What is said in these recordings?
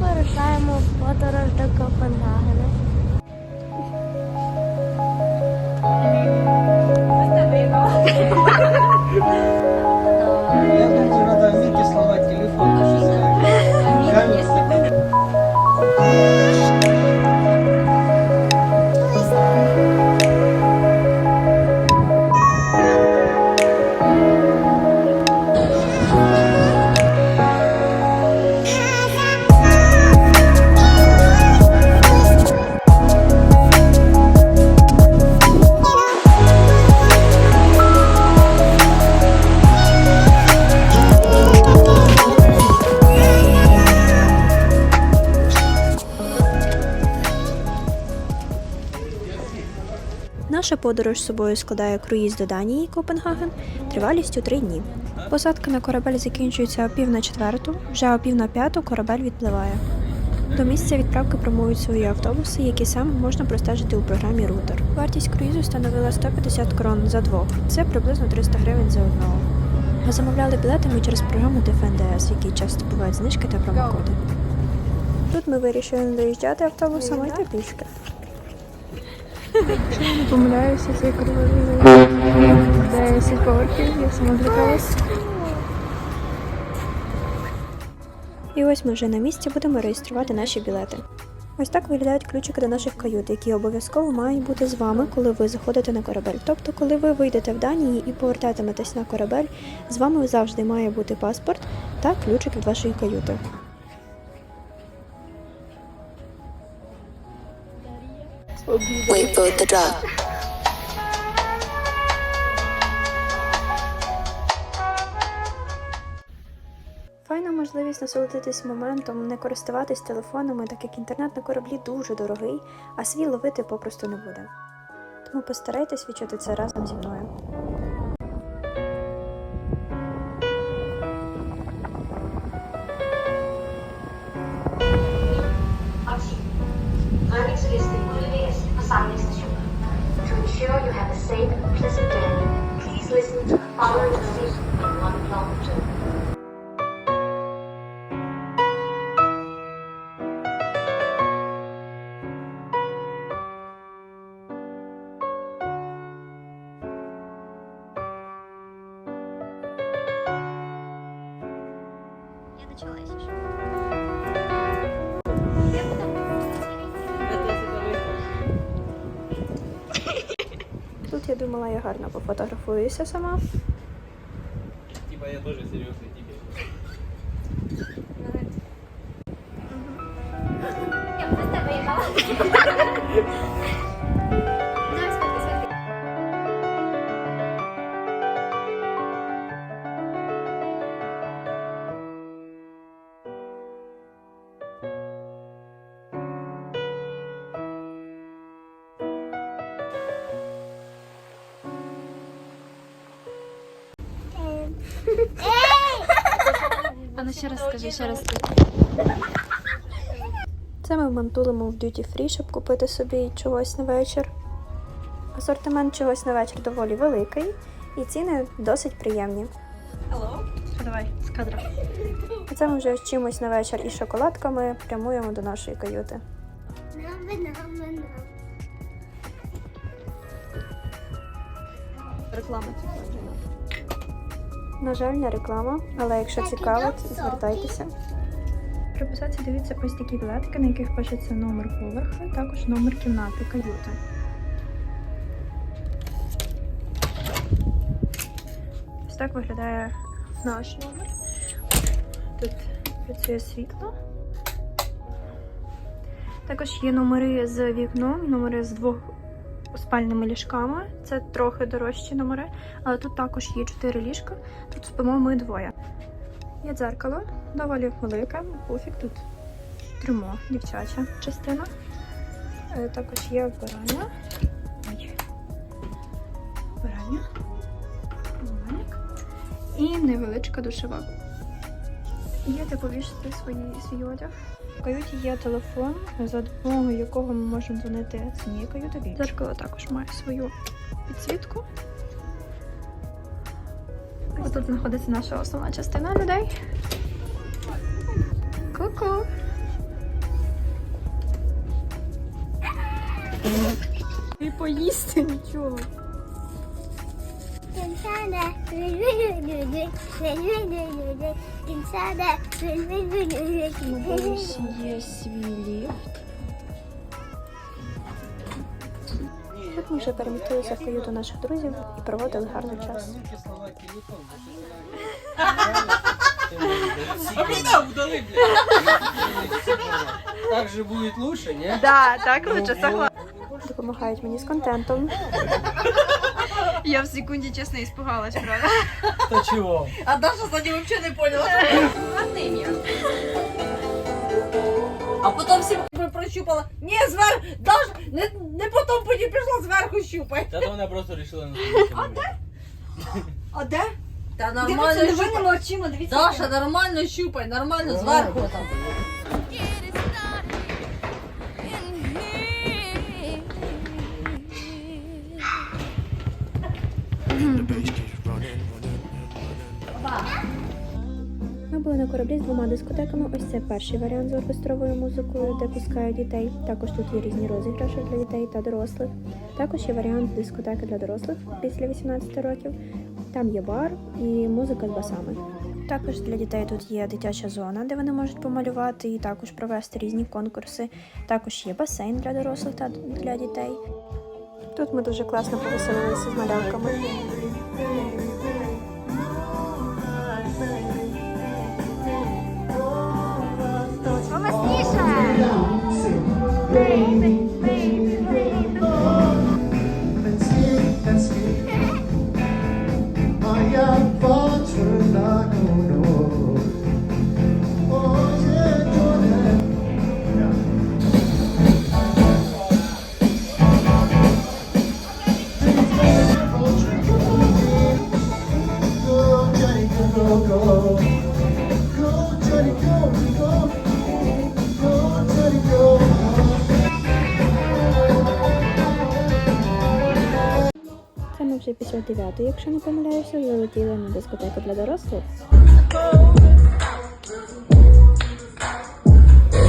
вирушаємо в подорож до Копенгагена. Я подорож з собою складає круїз до Данії Копенгаген тривалістю три дні. Посадка на корабель закінчується о пів на четверту, вже о пів на п'яту корабель відпливає. До місця відправки промують свої автобуси, які саме можна простежити у програмі Рутер. Вартість круїзу становила 150 крон за двох. Це приблизно 300 гривень за одного. Ми замовляли білети ми через програму ДФНДС, в якій часто бувають знижки та промокоди. Тут ми вирішили не доїжджати автобусом, а пішки. Не помиляюся, цей коридор 10 поверхів, я сама злякалась. І ось ми вже на місці будемо реєструвати наші білети. Ось так виглядають ключики до наших кают, які обов'язково мають бути з вами, коли ви заходите на корабель. Тобто, коли ви вийдете в Данії і повертатиметесь на корабель, з вами завжди має бути паспорт та ключик від вашої каюти. Wait for the drop. Файна можливість насолодитись моментом, не користуватись телефонами, так як інтернет на кораблі дуже дорогий, а свій ловити попросту не буде. Тому постарайтесь відчути це разом зі мною. Ensure you have a safe and pleasant journey, please listen to the following думала, я гарно пофотографуюся сама. Типа я тоже Я просто А ну ще раз скажи, ще раз Це ми вмантулимо в Duty Free, щоб купити собі чогось на вечір. Асортимент чогось на вечір доволі великий, і ціни досить приємні. Давай, з кадра. А це ми вже з чимось на вечір і шоколадками прямуємо до нашої каюти. Реклама На жаль, не реклама, але якщо цікавить, звертайтеся. При посадці дивіться ось такі білетики, на яких пишеться номер поверху, також номер кімнати каюти. Ось так виглядає наш номер. Тут працює світло. Також є номери з вікном, номери з двох спальними ліжками. Це трохи дорожчі номери, але тут також є чотири ліжка. Тут спимо ми двоє. Є дзеркало, доволі велике, пуфік тут трюмо, дівчача частина. Е, Також є вбирання. Ой. Вбирання. І невеличка душова. Є де повішати свій одяг. В каюті є телефон, за допомогою якого ми можемо дзвонити з однієї каюти. Дзеркало також має свою підсвітку. Ось тут знаходиться наша основна частина людей. Ку-ку! І поїсти нічого є свій ліфт. Тут ми вже перемістилися в каюту наших друзів і проводили гарний час. А удали, блядь. Так же будет лучше, не? Да, так лучше, согласна. Допомагають мені з контентом. Я в секунді чесно испугалась, правда. То чего? А Даша сзади вообще не поняла. А потім всі би прощупала. Ні, зверху, Даша, не, не потім потім пішла зверху щупай. Да то она просто решила на А де? А де? Та нормально щупай. очима, дивіться. Даша, нормально щупай, нормально зверху там. Були на кораблі з двома дискотеками. Ось це перший варіант з оркестровою музикою, де пускають дітей. Також тут є різні розіграші для дітей та дорослих. Також є варіант дискотеки для дорослих після 18 років. Там є бар і музика з басами. Також для дітей тут є дитяча зона, де вони можуть помалювати і також провести різні конкурси. Також є басейн для дорослих та для дітей. Тут ми дуже класно повеселилися з малявками. Ми вже після 9, якщо не помиляюся, залетіли на дискотеку для дорослих.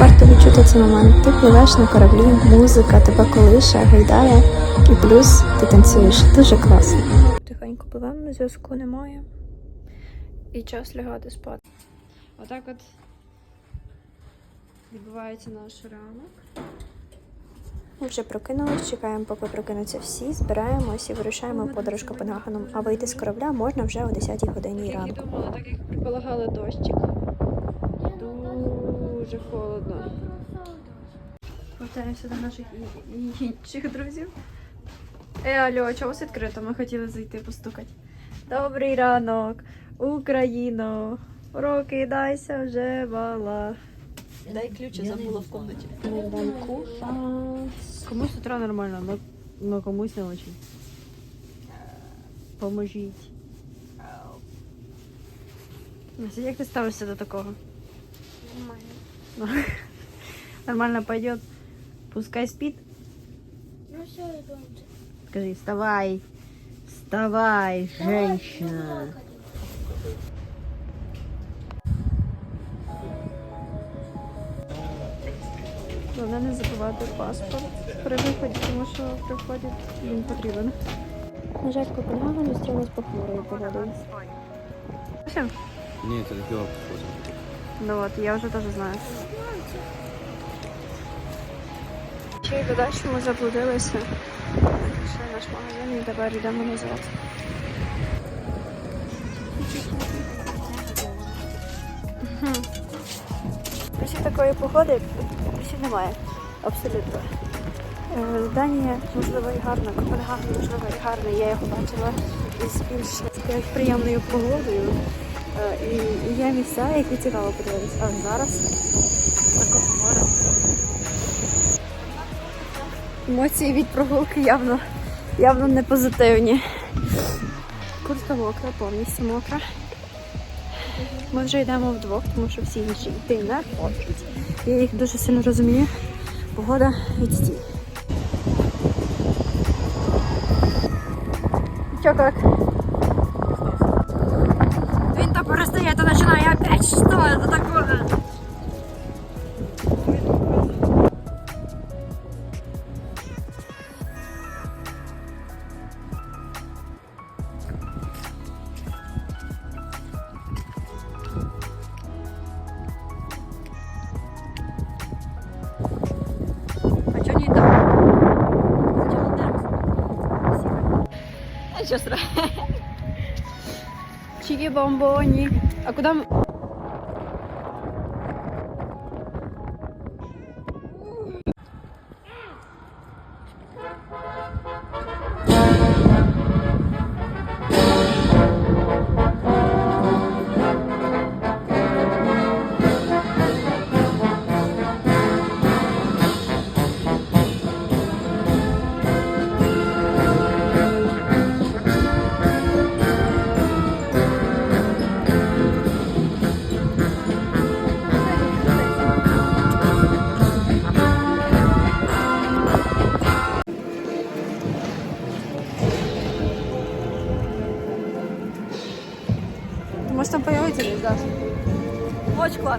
Варто відчути цей момент. Ти пливеш на кораблі, музика тебе колише, гайдає, і плюс ти танцюєш. Дуже класно. Тихенько пливемо, зв'язку немає. І час лягати спати. Отак от відбувається наш ранок. Ми вже прокинулись, чекаємо, поки прокинуться всі, збираємось і вирушаємо подорож Копенгагеном. А вийти з корабля можна вже о 10 годині ранку. думала, так як предполагали дощик. Дуже холодно. Повертаємося до наших інших друзів. Е, алло, чого вас відкрито? Ми хотіли зайти постукати. Добрий ранок, Україно! Прокидайся вже бала. Дай ключ, я забула в комнаті. Комусь з утра нормально, но, но комусь не очень. Поможіть. Настя, як ти ставишся до такого? Нормально. Нормально пойдет. Пускай спит. Ну все, идемте. Скажи, вставай. Вставай, женщина. Головне не забувати паспорт при виході, тому що при вході він потрібен. На жаль, Копенгаген зустрів нас похмурою погодою. Все? Нет, это пиво похоже. Ну от, я вже теж знаю. Ще й додачу ми заблудилися. Знайшли наш магазин і тепер йдемо назад. Після такої погоди немає. Абсолютно. Е, Данія, можливо, і гарна, Копенгаген, можливо, і гарний. Я його бачила із більш приємною погодою. Е, і є місця, які цікаво подивитися. А зараз такого моря. Емоції від прогулки явно, явно не позитивні. Куртка мокра, повністю мокра. Ми вже йдемо вдвох, тому що всі інші йти не хочуть. Я їх дуже сильно розумію. Погода відстій. Чо як? Він то перестає, то починає опять що це таке? Сейчас. Чики бомбони. А куда мы?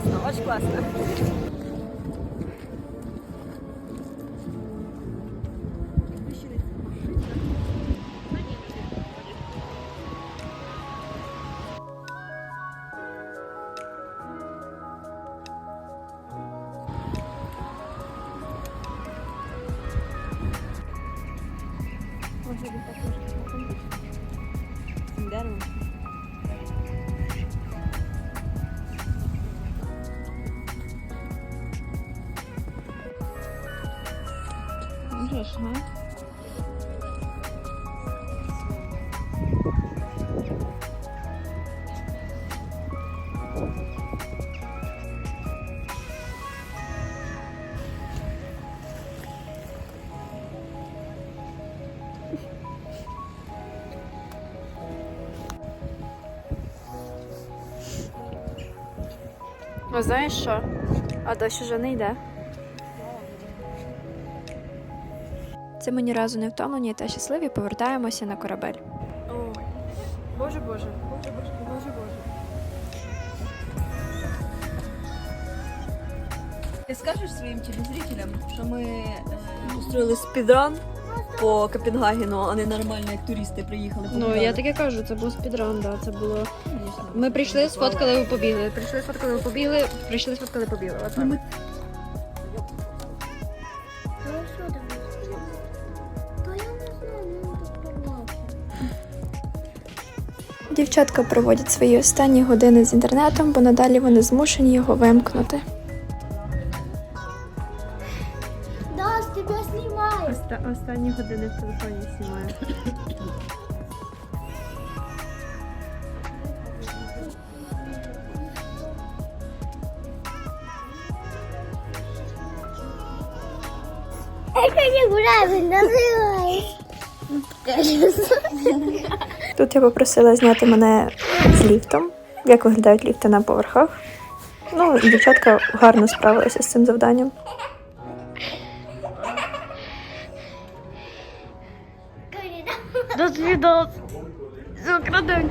классно, очень классно. Можеш, га? А знаєш що? А дощ уже не йде. Це ми ні разу не втомлені та щасливі повертаємося на корабель. Боже, боже, боже, боже, боже, боже. Ти скажеш своїм телезрителям, що ми е, устроїли спідран по Копенгагену, а не нормально, як туристи приїхали. Ну, я таке кажу, це був спідран, да, це було. Ми прийшли, сфоткали, побігли. Прийшли, сфоткали, побігли, прийшли, сфоткали, побігли. От так. Дівчатка проводять свої останні години з інтернетом, бо надалі вони змушені його вимкнути. Дас, тебе знімаю. останні години в телефоні знімаю. Это неправильно називаєш. Тут я попросила зняти мене з ліфтом, як виглядають ліфти на поверхах. Ну, дівчатка гарно справилася з цим завданням. До свидос. Все, крадем.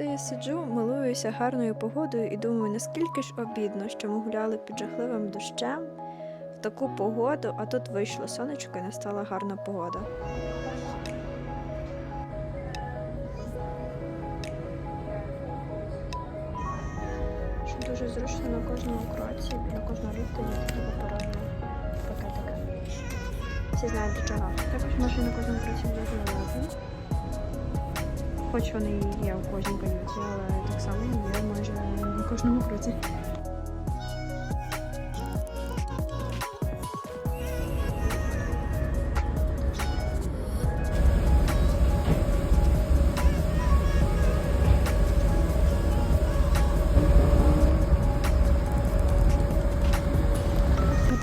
Це я сиджу, милуюся гарною погодою і думаю, наскільки ж обідно, що ми гуляли під жахливим дощем в таку погоду, а тут вийшло сонечко і настала гарна погода. Дуже зручно на кожному кроці, на кожному ліфті є паперові пакетики. Всі знають до чого. Також машина на кожному кроці велика. Хоч вони і є у кожній каюті, але так само є майже на кожному кроці.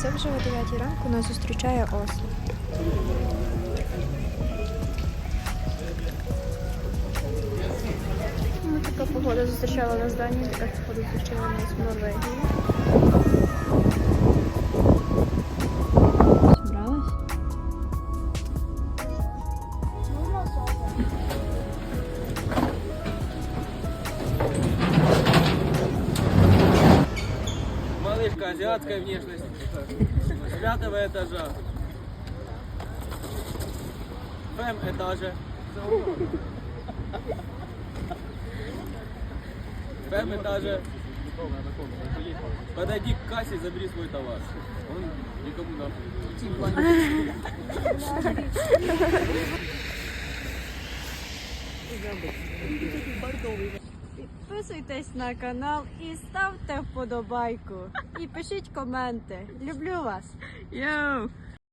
Це вже о 9 ранку нас зустрічає Осло. погода зустрічала нас в Данії, така погода зустрічала нас в Норвегії. Зібралась? Малышка азиатской внешности. С пятого этажа. Фэм этаже. Фэм этаже. Подойди к кассе и забери свой товар. Он никому нахуй. Підписуйтесь на канал і ставте вподобайку. І пишіть коменти. Люблю вас. Йоу!